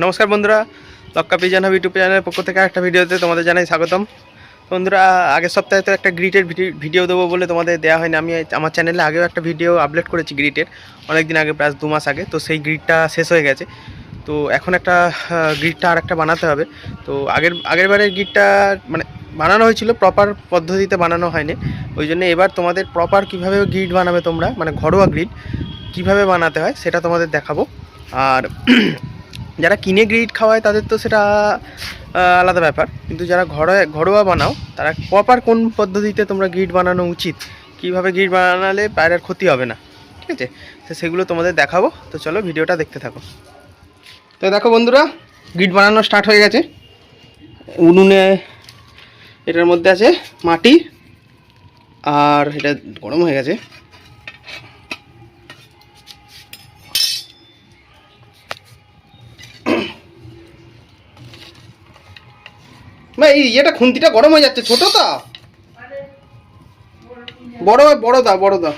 নমস্কার বন্ধুরা, লক্কা পিজান hub YouTube চ্যানেলের পক্ষ থেকে একটা ভিডিওতে তোমাদের জানাই স্বাগতম। বন্ধুরা আগের সপ্তাহে তো একটা গ্রিটের ভিডিও দেবো বলে তোমাদের দেওয়া হয়নি। আমি আমার চ্যানেলে আগেও একটা ভিডিও আপলোড করেছি গ্রিটের অনেক দিন আগে, প্রায় দু মাস আগে। তো সেই গ্রিটটা শেষ হয়ে গেছে। তো এখন একটা গ্রিডটা আর একটা বানাতে হবে। তো আগের আগের বারের গ্রিডটা মানে বানানো হয়েছিল প্রপার পদ্ধতিতে বানানো হয়নি। ওই জন্য এবার তোমাদের প্রপার কীভাবে গ্রিড বানাবে তোমরা মানে ঘরোয়া গ্রিড কীভাবে বানাতে হয়, সেটা তোমাদের দেখাবো। আর যারা কিনে গ্রিড খাওয়ায় তাদের তো সেটা আলাদা ব্যাপার। কিন্তু যারা ঘরে ঘরোয়া বানাও, তারা প্রপার কোন পদ্ধতিতে তোমরা গ্রিড বানানো উচিত? কীভাবে গ্রিড বানালে পায়রার ক্ষতি হবে না? ঠিক আছে? তো সেগুলো তোমাদের দেখাবো। তো চলো ভিডিওটা দেখতে থাকো। তো দেখো বন্ধুরা, গ্রিড বানানো স্টার্ট হয়ে গেছে। উনুনে এটার মধ্যে আছে মাটি, আর এটা গরম হয়ে গেছে। না এই ইয়েটা খুন্তিটা গরম হয়ে যাচ্ছে, ছোট তো। বড় বড় দা বড় দা।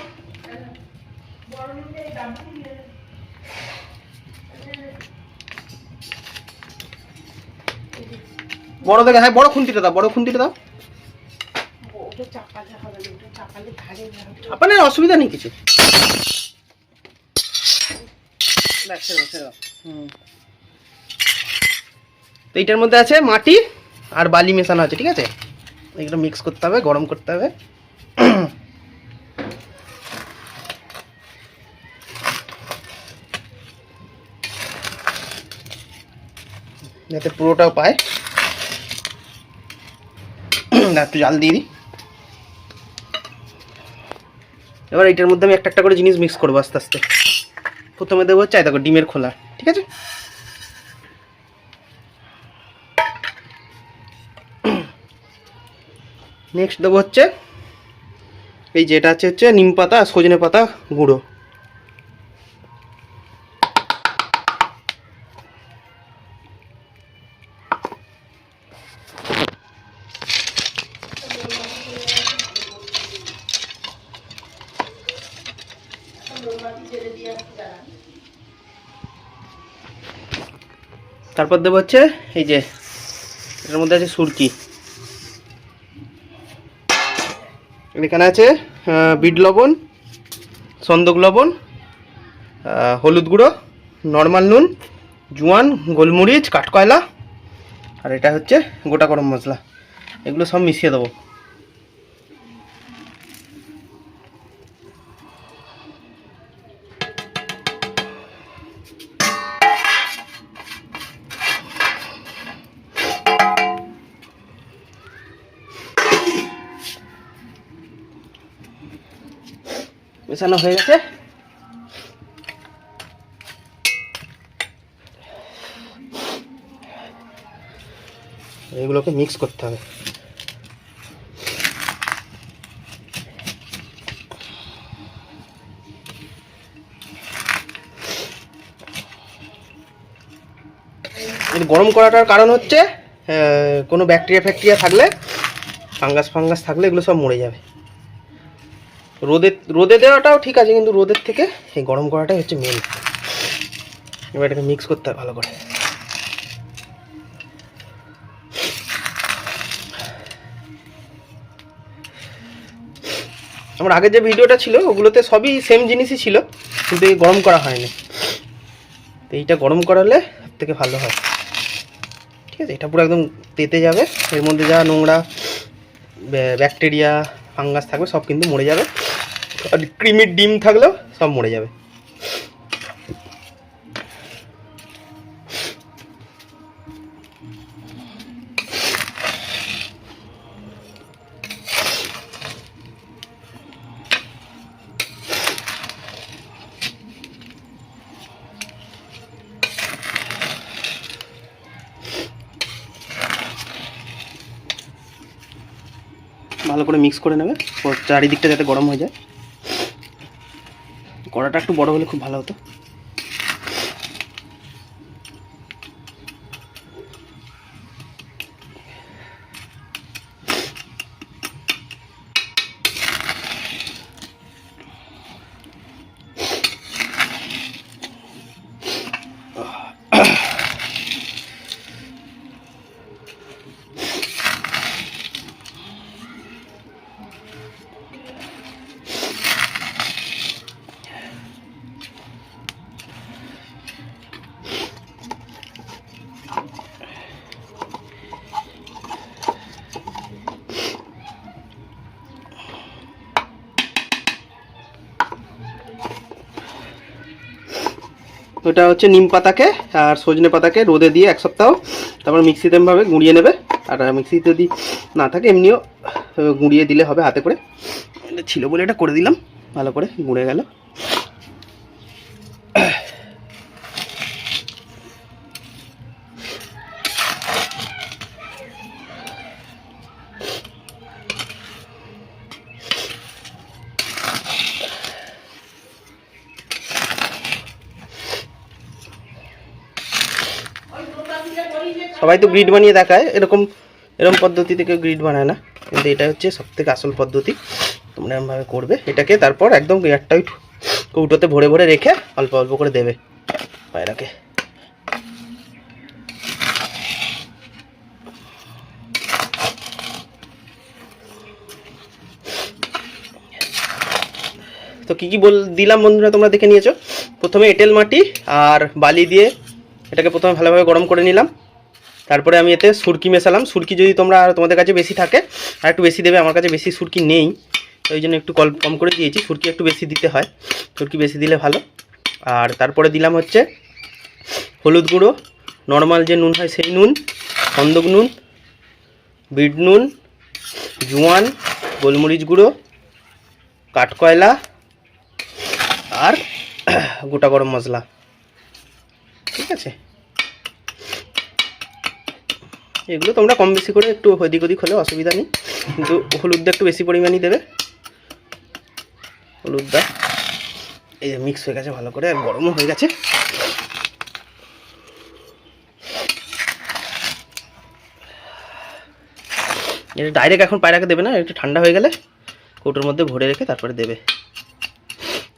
বড় দেখে হ্যাঁ বড় খুন্তিটা দাও, বড় খুন্তিটা দাও। চাপানোর অসুবিধা নেই কিছু? এইটার মধ্যে আছে মাটি। আর বালি মেশানো আছে, ঠিক আছে? এগুলো মিক্স করতে হবে, গরম করতে হবে। যাতে পুরোটাও পায়। একটু জাল দিয়ে দিই। এবার এটার মধ্যে আমি একটা একটা করে জিনিস মিক্স করব আস্তে আস্তে। প্রথমে দেবো হচ্ছে দেখো, ডিমের খোলা, ঠিক আছে? নেক্সট দেবো হচ্ছে, এই যেটা আছে হচ্ছে নিম পাতা সজনে পাতা গুঁড়ো। তারপর দেবো হচ্ছে, এই যে, এটার মধ্যে আছে সুরকি। এখানে আছে বিট লবণ, সন্দক লবণ হলুদ গুঁড়ো, নর্মাল নুন, জোয়ান, গোলমরিচ, কাঠকয়লা, আর এটা হচ্ছে গোটা গরম মশলা। এগুলো সব মিশিয়ে দেবো। মেশানো হয়ে গেছে। এগুলোকে মিক্স করতে হবে। গরম করাটার কারণ হচ্ছে কোনো ব্যাকটেরিয়া ফ্যাকটেরিয়া থাকলে ফাঙ্গাস ফাঙ্গাস থাকলে এগুলো সব মরে যাবে। রোদে রোদে দেওয়াটাও ঠিক আছে, কিন্তু রোদের থেকে এই গরম করাটাই হচ্ছে মেন এবার এটাকে মিক্স করতে হবে ভালো করে। আমার আগের যে ভিডিওটা ছিল, ওগুলোতে সবই সেম জিনিসই ছিল, কিন্তু এই গরম করা হয়নি। তো এইটা গরম করালে থেকে ভালো হয়। ঠিক আছে? এটা পুরো একদম তেতে যাবে। এর মধ্যে যা নোংরা, ব্য- ব্যাকটেরিয়া, ফাঙ্গাস থাকবে, সব কিন্তু মরে যাবে। আর ক্রিমির ডিম থাকলেও সব মরে যাবে। ভালো করে মিক্স করে নেবে চারিদিকটা যাতে গরম হয়ে যায়। কড়াটা একটু বড় হলে খুব ভালো হতো। ওটা হচ্ছে নিম পাতাকে আর সজনে পাতাকে রোদে দিয়ে এক সপ্তাহ তারপর মিক্সিতে এমভাবে গুঁড়িয়ে নেবে। আর মিক্সিতে যদি না থাকে, এমনিও গুঁড়িয়ে দিলে হবে হাতে করে। ছিল বলে এটা করে দিলাম। ভালো করে গুঁড়ে গেল। সবাই তো গ্রিড বানিয়ে দেখায়, এরকম এরকম পদ্ধতি থেকে গ্রিড বানায় না। কিন্তু এটা হচ্ছে সব থেকে আসল পদ্ধতি। তোমরা এরমভাবে করবে, এটাকে তারপর একদম এয়ারটাইট কৌটোতে ভরে ভরে রেখে অল্প অল্প করে দেবে পায়রাকে। তো কী কী বল, দিলাম বন্ধুরা তোমরা দেখে নিয়েছো? প্রথমে এঁটেল মাটি আর বালি দিয়ে এটাকে প্রথমে ভালোভাবে গরম করে নিলাম। তারপরে আমি এতে সুরকি মেশালাম। সুরকি যদি তোমরা আর তোমাদের কাছে বেশি থাকে, আর একটু বেশি দেবে, আমার কাছে বেশি সুরকি নেই ওই জন্য একটু কল, কম করে দিয়েছি। সুরকি একটু বেশি দিতে হয়, সুরকি বেশি দিলে ভালো। আর তারপরে দিলাম হচ্ছে হলুদ গুঁড়ো, নর্মাল যে নুন হয় সেই নুন, খন্দক নুন, বিট নুন, জোয়ান, গোলমরিচ গুঁড়ো, কাঠকয়লা আর গোটা গরম মশলা। ঠিক আছে? এগুলো তোমরা কম বেশি করে একটু ওদিক ওদিক হলে অসুবিধা নেই। কিন্তু হলুদটা একটু বেশি পরিমাণেই দেবে। হলুদটা এই যে মিক্স হয়ে গেছে ভালো করে, আর গরমও হয়ে গেছে। এটা ডাইরেক্ট এখন পায়রাকে দেবে না, একটু ঠান্ডা হয়ে গেলে কৌটোর মধ্যে ভরে রেখে তারপরে দেবে।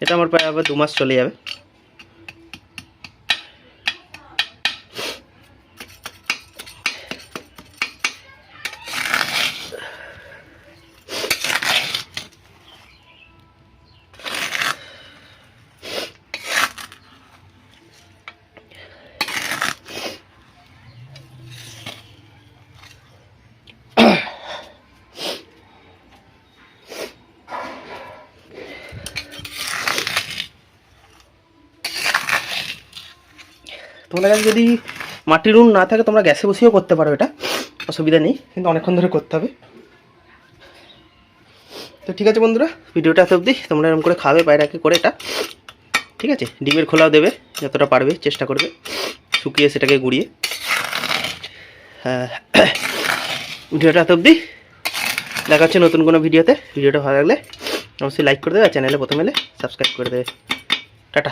এটা আমার প্রায় আবার দু মাস চলে যাবে। তোমাদের কাছে যদি মাটির উন না থাকে, তোমরা গ্যাসে বসিয়েও করতে পারো এটা। অসুবিধা নেই, কিন্তু অনেকক্ষণ ধরে করতে হবে। তো ঠিক আছে বন্ধুরা, ভিডিওটা এত অবধি। তোমরা এরকম করে খাবে বাইরাকে করে এটা। ঠিক আছে? ডিমের খোলাও দেবে, যতটা পারবে, চেষ্টা করবে। শুকিয়ে সেটাকে গুঁড়িয়ে। হ্যাঁ ভিডিওটা এত অবধি। দেখা হচ্ছে নতুন কোনো ভিডিওতে। ভিডিওটা ভালো লাগলে অবশ্যই লাইক করে দেবে, আর চ্যানেলে প্রথমে এলে সাবস্ক্রাইব করে দেবে। টাটা।